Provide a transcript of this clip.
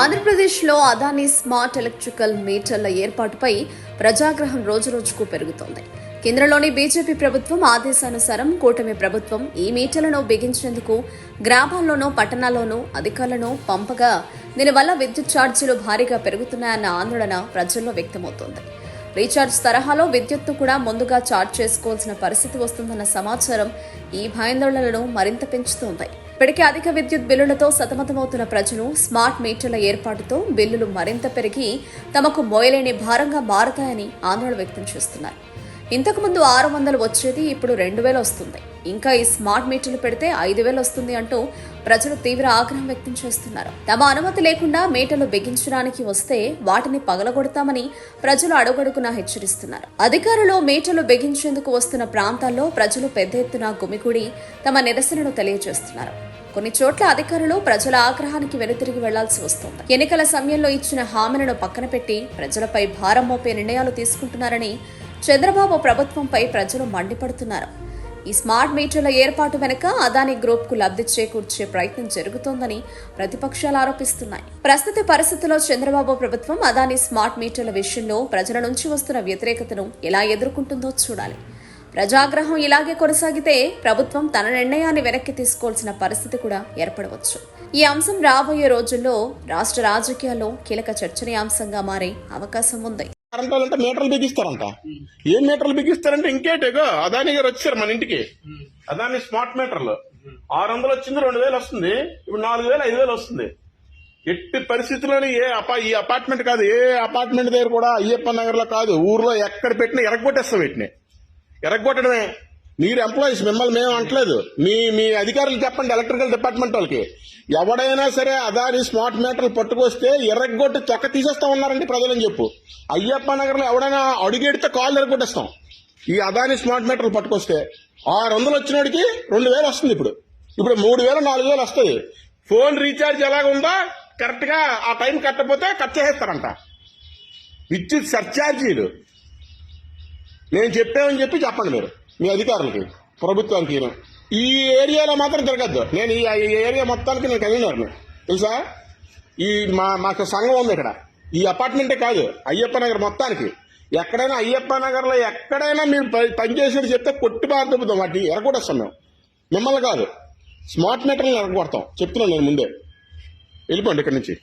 ఆంధ్రప్రదేశ్లో Adani smart electrical మీటర్ల ఏర్పాటుపై ప్రజాగ్రహం రోజురోజుకు పెరుగుతోంది. కేంద్రంలోని బీజేపీ ప్రభుత్వం ఆదేశానుసారం కూటమి ప్రభుత్వం ఈ మీటర్లను బిగించేందుకు గ్రామాల్లోనూ పట్టణాల్లోనూ అధికారులను పంపగా దీనివల్ల విద్యుత్ ఛార్జీలు భారీగా పెరుగుతున్నాయన్న ఆందోళన ప్రజల్లో వ్యక్తమవుతోంది. రీఛార్జ్ తరహాలో విద్యుత్ను కూడా ముందుగా ఛార్జ్ చేసుకోవాల్సిన పరిస్థితి వస్తుందన్న సమాచారం ఈ భయాందోళనలను మరింత పెంచుతోంది. ఇప్పటికే అధిక విద్యుత్ బిల్లులతో సతమతమవుతున్న ప్రజలు స్మార్ట్ మీటర్ల ఏర్పాటుతో బిల్లులు మరింత పెరిగి తమకు మోయలేని భారంగా మారతాయని ఆందోళన వ్యక్తం చేస్తున్నారు. ఇంతకుముందు ఆరు వందలు వచ్చేది ఇప్పుడు రెండు వేలు వస్తుంది. ఇంకా ఈ స్మార్ట్ మీటర్లు పెడితే ఐదు వేలు వస్తుంది అంటూ ప్రజలు తీవ్ర ఆగ్రహం వ్యక్తం చేస్తున్నారు. తమ అనుమతి లేకుండా మేటలు బిగించడానికి వస్తే వాటిని పగలగొడతామని ప్రజలు అడుగడుగునా హెచ్చరిస్తున్నారు. అధికారులు మేటలు బిగించేందుకు వస్తున్న ప్రాంతాల్లో ప్రజలు పెద్ద ఎత్తున గుమికూడి తమ నిరసనను తెలియజేస్తున్నారు. కొన్ని చోట్ల అధికారులు ప్రజల ఆగ్రహానికి వెనుతిరిగి వెళ్ళాల్సి వస్తోంది. ఎన్నికల సమయంలో ఇచ్చిన హామీలను పక్కన పెట్టి ప్రజలపై భారం మోపే నిర్ణయాలు తీసుకుంటున్నారని చంద్రబాబు ప్రభుత్వంపై ప్రజలు మండిపడుతున్నారు. ఈ స్మార్ట్ మీటర్ల ఏర్పాటు వెనుక అదానీ గ్రూప్కు లబ్ధి చేకూర్చే ప్రయత్నం జరుగుతోందని ప్రతిపక్షాలు ఆరోపిస్తున్నాయి. ప్రస్తుత పరిస్థితుల్లో చంద్రబాబు ప్రభుత్వం అదానీ స్మార్ట్ మీటర్ల విషయంలో ప్రజల నుంచి వస్తున్న వ్యతిరేకతను ఎలా ఎదుర్కొంటుందో చూడాలి. ప్రజాగ్రహం ఇలాగే కొనసాగితే ప్రభుత్వం తన నిర్ణయాన్ని వెనక్కి తీసుకోవాల్సిన పరిస్థితి కూడా ఏర్పడవచ్చు. ఈ అంశం రాబోయే రోజుల్లో రాష్ట్ర రాజకీయాల్లో కీలక చర్చనీయాంశంగా మారే అవకాశం ఉంది. కరెంట్ వాళ్ళంటే మీటర్లు బిగిస్తారంట. ఏం మీటర్లు బిగిస్తారంటే ఇంకేటేగో అదాని గారు వచ్చారు మన ఇంటికి. అదాని స్మార్ట్ మీటర్లు. ఆరు వందలు వచ్చింది రెండు వేలు వస్తుంది. ఇప్పుడు నాలుగు వేలు ఐదు వేలు వస్తుంది. ఎట్టి పరిస్థితుల్లోని ఏ అపా ఈ అపార్ట్మెంట్ కాదు ఏ అపార్ట్మెంట్ దగ్గర కూడా అయ్యప్ప నగర్లో కాదు ఊర్లో ఎక్కడ పెట్టినా ఎరగొట్టేస్తాం వీటిని. ఎరగొట్టడమే. మీరు ఎంప్లాయీస్ మిమ్మల్ని మేము అంటలేదు. మీ మీ అధికారులు చెప్పండి ఎలక్ట్రికల్ డిపార్ట్మెంట్ వాళ్ళకి. ఎవడైనా సరే అదాని స్మార్ట్ మీటర్లు పట్టుకొస్తే ఎర్రగొట్టి తొక్క తీసేస్తా ఉన్నారండి ప్రజలని చెప్పు. అయ్యప్ప నగర్లో ఎవడైనా అడుగెడితే కాళ్ళు ఎరగొట్టేస్తాం. ఈ అదాని స్మార్ట్ మీటర్లు పట్టుకొస్తే ఆరు వందలు వచ్చినోడికి రెండు వేలు వస్తుంది ఇప్పుడు. ఇప్పుడు మూడు వేలు నాలుగు వేలు వస్తుంది ఫోన్ రీఛార్జ్ ఎలాగుందో కరెక్ట్గా కరెక్ట్గా ఆ టైం కట్టకపోతే కట్ చేసేస్తారంట. విద్యుత్ సర్ఛార్జీలు. నేను చెప్పామని చెప్పి చెప్పండి మీరు. మీ అధికారులకి ప్రభుత్వానికి ఈ ఏరియాలో మాత్రం తిరగద్దు. నేను ఈ ఏరియా మొత్తానికి నేను కన్వీనర్ని. తెలుసా? ఈ మా మాకు సంఘం ఉంది ఇక్కడ. ఈ అపార్ట్మెంటే కాదు అయ్యప్ప నగర్ మొత్తానికి. ఎక్కడైనా అయ్యప్ప నగర్లో ఎక్కడైనా మీరు పనిచేసేది చెప్తే కొట్టి బాధపడతాం వాటిని ఎరగొట్టేస్తాం మేము. మిమ్మల్ని కాదు. స్మార్ట్ మీటర్లను ఎరగొడతాం. చెప్తున్నాను నేను ముందే. వెళ్ళిపోండి ఇక్కడి నుంచి.